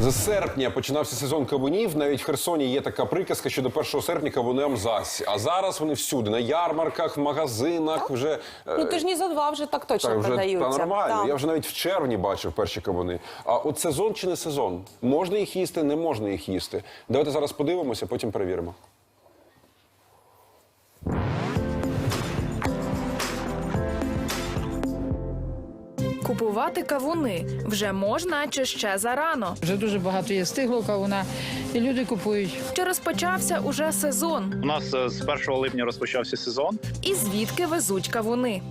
З серпня починався сезон кавунів. Навіть в Херсоні є така приказка, що до 1 серпня кавуни зась. А зараз вони всюди на ярмарках, в магазинах. Вже е, Ну тижні за два вже так точно так, вже продаються. та нормально. Там. Я вже навіть в червні бачив перші кавуни. А от сезон чи не сезон? Можна їх їсти, не можна їх їсти. Давайте зараз подивимося, потім перевіримо. Купувати кавуни вже можна чи ще зарано. Вже дуже багато є стигло кавуна, і люди купують. Чи розпочався уже сезон? У нас е, з 1 липня розпочався сезон. І звідки везуть кавуни?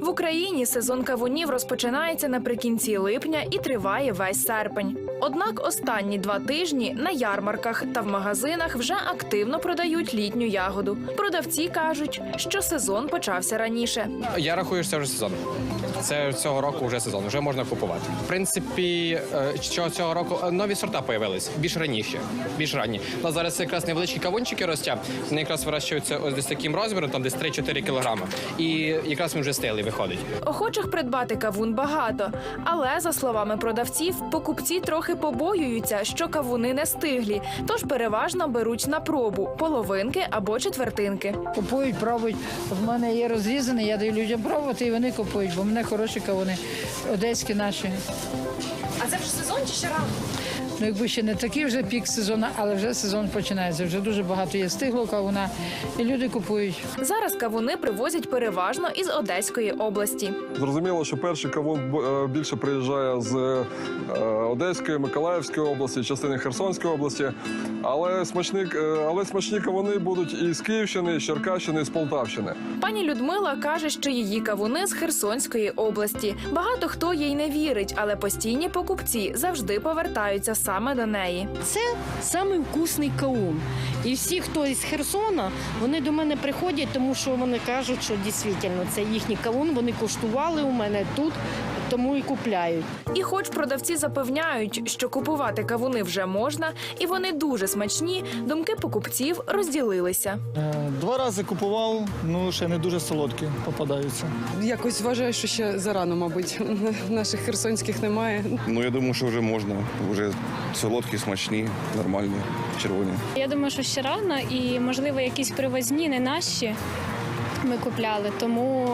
В Україні сезон кавунів розпочинається наприкінці липня і триває весь серпень. Однак останні два тижні на ярмарках та в магазинах вже активно продають літню ягоду. Продавці кажуть, що сезон почався раніше. Я рахую, що це вже сезон. Це цього року вже сезон, вже можна купувати. В принципі, е, що цього року е, нові сорта появились більш раніше, більш ранні. У нас зараз якраз невеличкі кавунчики ростять. Вони якраз вирощуються ось десь таким розміром, там десь 3-4 кілограми. І якраз він вже стилий виходить. Охочих придбати кавун багато, але за словами продавців, покупці трохи побоюються, що кавуни не стиглі, тож переважно беруть на пробу половинки або четвертинки. Купують, пробують. В мене є розрізаний, я даю людям пробувати, і вони купують, бо в мене хороші кавуни, одеські наші. А це вже сезон чи ще рано? Ну, якби ще не такий вже пік сезону, але вже сезон починається. Вже дуже багато є стиглого кавуна, і люди купують. Зараз кавуни привозять переважно із Одеської області. Зрозуміло, що перший кавун е, більше приїжджає з е, Одеської, Миколаївської області, частини Херсонської області. Але смачні, е, але смачні кавуни будуть і з Київщини, і з Черкащини, і з Полтавщини. Пані Людмила каже, що її кавуни з Херсонської області. Багато хто їй не вірить, але постійні покупці завжди повертаються саме до неї. Це самий вкусний каун. І всі, хто із Херсона, вони до мене приходять, тому що вони кажуть, що дійсно це їхній каун. Вони коштували у мене тут, тому і купляють. І хоч продавці запевняють, що купувати кавуни вже можна, і вони дуже смачні, думки покупців розділилися. Е, Два рази купував, ну ще не дуже солодкі попадаються. Якось вважаю, що ще зарано, мабуть. Наших херсонських немає. Ну, я думаю, що вже можна. Вже солодкі, смачні, нормальні, червоні. Я думаю, що ще рано і, можливо, якісь привозні, не наші ми купляли, тому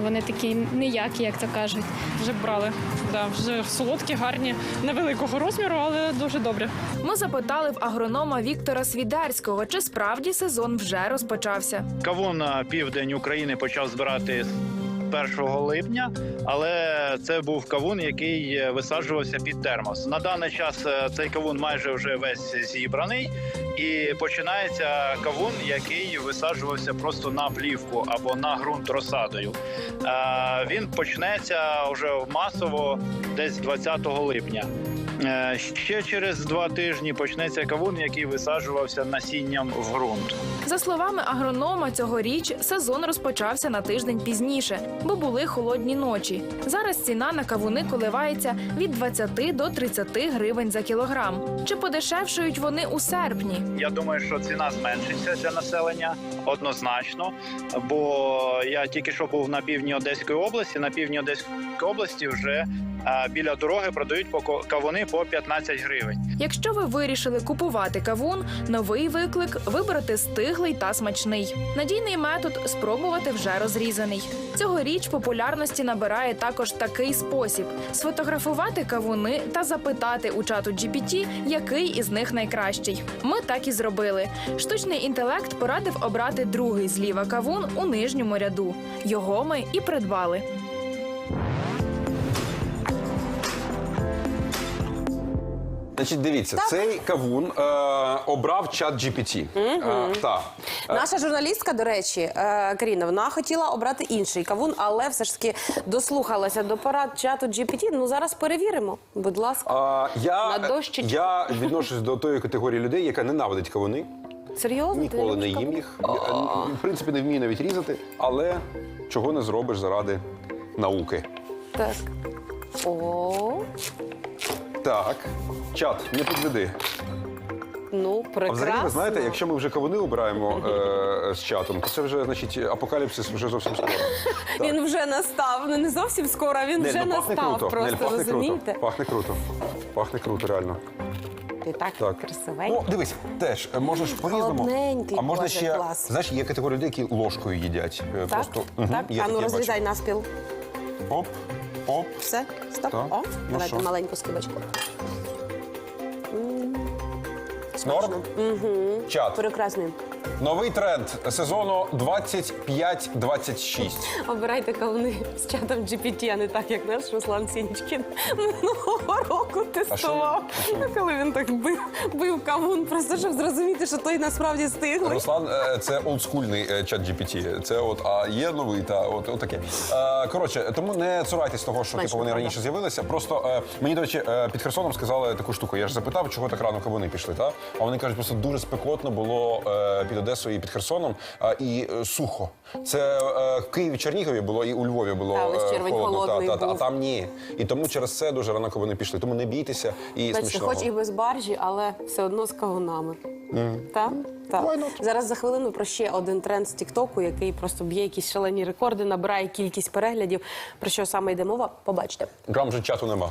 вони такі ніякі, як то кажуть. Вже брали. Да, вже солодкі, гарні, невеликого розміру, але дуже добре. Ми запитали в агронома Віктора Свідерського, чи справді сезон вже розпочався. Кавун на південь України почав збирати 1 липня, але це був кавун, який е, висаджувався під термос. На даний час е, цей кавун майже вже весь зібраний, і починається кавун, який висаджувався просто на плівку або на ґрунт розсадою. Е, Він почнеться вже масово десь 20 липня. Е, Ще через два тижні почнеться кавун, який висаджувався насінням в ґрунт. За словами агронома, цьогоріч сезон розпочався на тиждень пізніше, бо були холодні ночі. Зараз ціна на кавуни коливається від 20 до 30 гривень за кілограм. Чи подешевшують вони у серпні? Я думаю, що ціна зменшиться для населення однозначно. Бо я тільки що був на півдні Одеської області. На півдні Одеської області вже біля дороги продають кавуни по 15 гривень. Якщо ви вирішили купувати кавун, новий виклик вибрати стиглий та смачний. Надійний метод спробувати вже розрізаний. Цьогоріч популярності набирає також такий спосіб: сфотографувати кавуни та запитати у чату GPT, який із них найкращий. Ми так і зробили. Штучний інтелект порадив обрати другий зліва кавун у нижньому ряду. Його ми і придбали. Значить, дивіться, цей кавун е, обрав чат GPT. Е, та. Наша журналістка, до речі, е, Каріна, вона хотіла обрати інший кавун, але все ж таки дослухалася до порад чату GPT. Ну зараз перевіримо. Будь ласка, А, я, На дощечку. я відношусь до тої категорії людей, яка ненавидить кавуни. серйозно? Ти Ніколи не любиш їм кавун? їх. Я, В принципі, не вмію навіть різати, але чого не зробиш заради науки. Так. О, Так, чат, не підведи. Ну, А взагалі, ви знаєте, якщо ми вже кавуни обираємо е, з чатом, то це вже значить апокаліпсис вже зовсім скоро. Так. Він вже настав. Ну не зовсім скоро, а він вже ну, пахне настав. круто. Просто Нель, пахне розумієте? круто. Пахне круто. Пахне круто, реально. Ти так, Так. красивенький. О, дивись, теж е, можна ж по-різному. Холодненький, А можна Боже, ще, клас. знаєш, є категорія людей, які ложкою їдять. Е, Так, Просто, мгм, так. є а ну я бачу. розрізай наспіл. Оп, оп. Все, стоп. Так. О, Ну давайте що? маленьку скибочку. Норм? Угу. Чат. Прекрасний. Новий тренд сезону 25-26. Обирайте кавуни з чатом GPT, а не так, як наш Руслан Сінчкін минулого року тестував. Коли він так бив, бив кавун, просто щоб зрозуміти, що той насправді стиглий. Руслан, е, це олдскульний е, чат GPT. Це от, а є новий, та от, от таке. Е, Коротше, тому не цурайтесь того, що типу, вони раніше з'явилися. Просто мені, до речі, під Херсоном сказали таку штуку. Я ж запитав, чого так рано кавуни пішли. Та? А вони кажуть, просто дуже спекотно було під Одесою і під Херсоном, а, і е, сухо. Це е, в Києві, Чернігові було, і у Львові було Та, е, червень холодно. холодний та, та, а був. там ні. І тому через це дуже рано кавуни пішли. Тому не бійтеся і Бачите, смачного. хоч і без баржі, але все одно з кавунами. Так? Так. Зараз за хвилину про ще один тренд з Тіктоку, який просто б'є якісь шалені рекорди, набирає кількість переглядів. Про що саме йде мова? Побачите. Грам же чату нема.